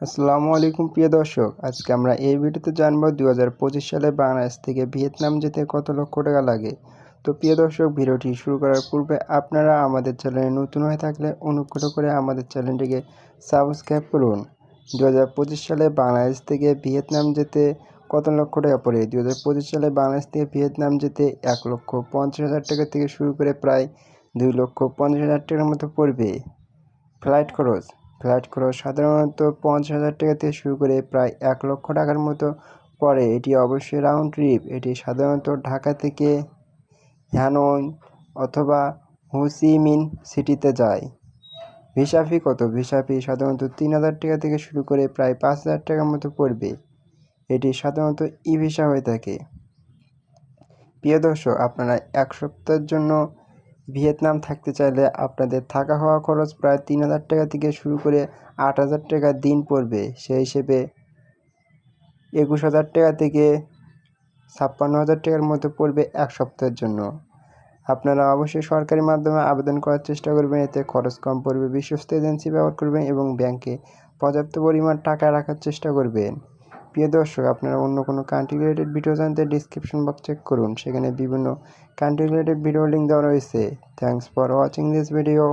আসসালামু আলাইকুম, প্রিয় দর্শক। আজকে আমরা এই ভিডিওতে জানব দু সালে বাংলাদেশ থেকে ভিয়েতনাম যেতে কত লক্ষ টাকা লাগে। তো প্রিয় দর্শক, ভিডিওটি শুরু করার পূর্বে আপনারা আমাদের চ্যানেলে নতুন হয়ে থাকলে অনুগ্রহ করে আমাদের চ্যানেলটিকে সাবস্ক্রাইব করুন। দু হাজার পঁচিশ সালে বাংলাদেশ থেকে ভিয়েতনাম যেতে কত লক্ষ টাকা পড়ে? দু হাজার পঁচিশ সালে বাংলাদেশ থেকে ভিয়েতনাম যেতে এক লক্ষ পঞ্চাশ হাজার টাকা থেকে শুরু করে প্রায় দুই লক্ষ পঞ্চাশ হাজার টাকার মতো পড়বে। ফ্লাইট খরচ খরচ সাধারণত পঞ্চাশ হাজার টাকা থেকে শুরু করে প্রায় এক লক্ষ টাকার মতো পড়ে। এটি অবশ্যই রাউন্ড ট্রিপ এটি সাধারণত ঢাকা থেকে হ্যানয় অথবা হুসিমিন সিটিতে যায়। ভিসা ফি কত? ভিসা ফি সাধারণত তিন হাজার টাকা থেকে শুরু করে প্রায় পাঁচ হাজার টাকার মতো পড়বে। এটি সাধারণত ই ভিসা হয়ে থাকে। প্রিয় দর্শক, আপনারা এক সপ্তাহের জন্য ভিয়েতনাম থাকতে চাইলে আপনাদের থাকা হওয়া খরচ প্রায় তিন হাজার টাকা থেকে শুরু করে আট হাজার টাকা দিন পড়বে। সেই হিসেবে একুশ হাজার টাকা থেকে ছাপ্পান্ন হাজার টাকার মতো পড়বে এক সপ্তাহের জন্য। আপনারা অবশ্যই সরকারি মাধ্যমে আবেদন করার চেষ্টা করবেন, এতে খরচ কম পড়বে, বিশ্বস্ত এজেন্সি ব্যবহার করবেন এবং ব্যাংকে পর্যাপ্ত পরিমাণ টাকা রাখার চেষ্টা করবেন। প্রিয় দর্শক, আপনারা অন্য কোনো কান্ট্রি রিলেটেড ভিডিও জানতে ডিসক্রিপশন বক্স চেক করুন। সেখানে বিভিন্ন কান্ট্রি রিলেটেড ভিডিও লিঙ্ক দেওয়া রয়েছে। Thanks for watching this video